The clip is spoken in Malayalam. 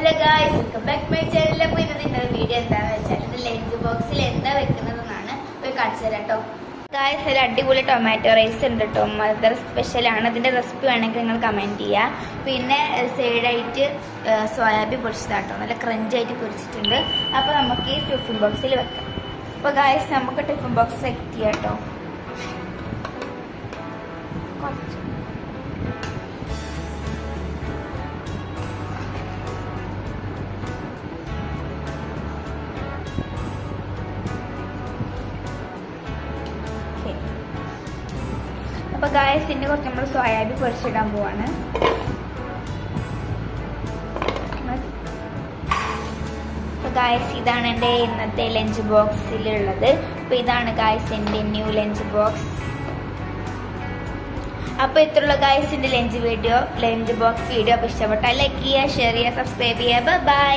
Hello guys welcome back my channel അപ്പോൾ ഇന്ന് നിങ്ങളുടെ വീഡിയോ എന്താണെന്ന് വെച്ചാൽ ഇത് ലഞ്ച് ബോക്സിൽ എന്താ വെക്കുന്നതെന്നാണ് പോയി കാണിച്ചു തരാം കേട്ടോ ഗായ്സ് ഒരു അടിപൊളി ടൊമാറ്റോ റൈസ് ഉണ്ട് കേട്ടോ മദർ സ്പെഷ്യലാണ് അതിന്റെ റെസിപ്പി വേണമെങ്കിൽ നിങ്ങൾ കമന്റ് ചെയ്യുക പിന്നെ സൈഡായിട്ട് സോയാബീൻ പൊരിച്ചതാട്ടോ നല്ല ക്രഞ്ചായിട്ട് പൊരിച്ചിട്ടുണ്ട്. അപ്പോൾ നമുക്ക് ഈ ടിഫിൻ ബോക്സിൽ വെക്കാം. അപ്പോൾ ഗായ്സ് നമുക്ക് ടിഫിൻ ബോക്സ് സെറ്റ് ചെയ്യാം കേട്ടോ അപ്പൊ ഗായസിന്റെ കുറച്ച് നമ്മൾ സോയാബി പൊരിച്ചിടാൻ പോവാണ്. ഗായസ് ഇതാണ് എന്റെ ഇന്നത്തെ ലഞ്ച് ബോക്സിലുള്ളത് അപ്പൊ ഇതാണ് ഗായസ് എന്റെ ന്യൂ ലഞ്ച് ബോക്സ് അപ്പൊ ഇത്രയുള്ള ഗായസിന്റെ lunch video lunch box video അപ്പൊ ഇഷ്ടപ്പെട്ടാൽ ലൈക്ക് ചെയ്യുക ഷെയർ ചെയ്യുക സബ്സ്ക്രൈബ് ചെയ്യുക. ബൈ